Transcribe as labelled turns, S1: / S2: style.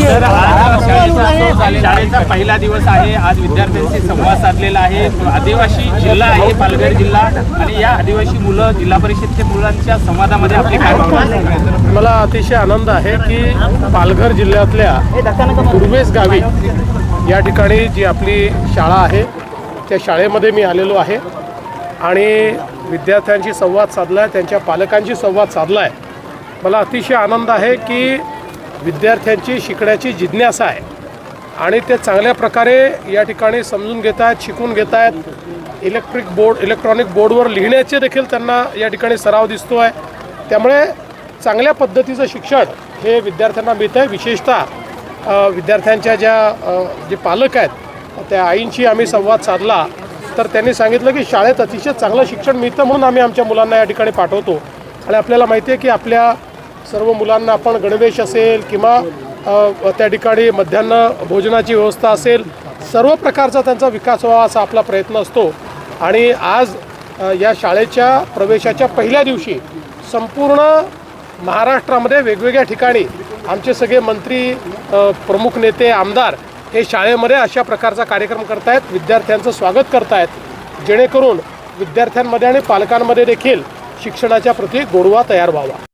S1: तर आज शाळेचा पहिला दिवस आहे आज विद्यार्थ्यांशी संवाद साधलेला आहे. आदिवासी जिल्हा आहे पालघर जिल्हा. आणि या आदिवासी मुलं जिल्हा परिषदच्या मुलांच्या संवादामध्ये आपले काय भावना
S2: मला अतिशय आनंद आहे की पालघर जिल्ह्यातल्या कुर्वेस गावी या ठिकाणी जी आपली शाळा आहे त्या शाळेमध्ये मी आलेलो आहे. आणि विद्यार्थ्यांशी संवाद साधला आहे त्यांच्या पालकांशी संवाद साधला आहे मला अतिशय आनंद आहे की विद्यार्थ्यांची शिकण्याची जिज्ञासा आहे. आणि ते चांगल्या प्रकारे या ठिकाणी समजून घेत आहेत शिकून घेत आहेत. इलेक्ट्रिक बोर्ड इलेक्ट्रॉनिक बोर्डवर लिहिण्याचे देखील त्यांना या ठिकाणी सराव दिसतो आहे. त्यामुळे चांगल्या पद्धतीचं शिक्षण हे विद्यार्थ्यांना मिळतं आहे विशेषतः विद्यार्थ्यांच्या ज्या जे पालक आहेत त्या आईंशी आम्ही संवाद साधला तर त्यांनी सांगितलं की शाळेत अतिशय चांगलं शिक्षण मिळतं म्हणून आम्ही आमच्या मुलांना या ठिकाणी पाठवतो. आणि आपल्याला माहिती आहे की आपल्या सर्व मुलांना आपण गणवेश असेल किंवा त्या ठिकाणी मध्यान्ह भोजनाची व्यवस्था असेल सर्व प्रकारचा त्यांचा विकास व्हावा असा आपला प्रयत्न असतो. आणि आज या शाळेच्या प्रवेशाच्या पहिल्या दिवशी संपूर्ण महाराष्ट्रामध्ये वेगवेगळ्या ठिकाणी आमचे सगळे मंत्री प्रमुख नेते आमदार हे शाळेमध्ये अशा प्रकारचा कार्यक्रम करतायत विद्यार्थ्यांचं स्वागत करतायत. जेणेकरून विद्यार्थ्यांमध्ये आणि पालकांमध्ये देखील शिक्षणाच्या प्रती गोडवा तयार व्हावा.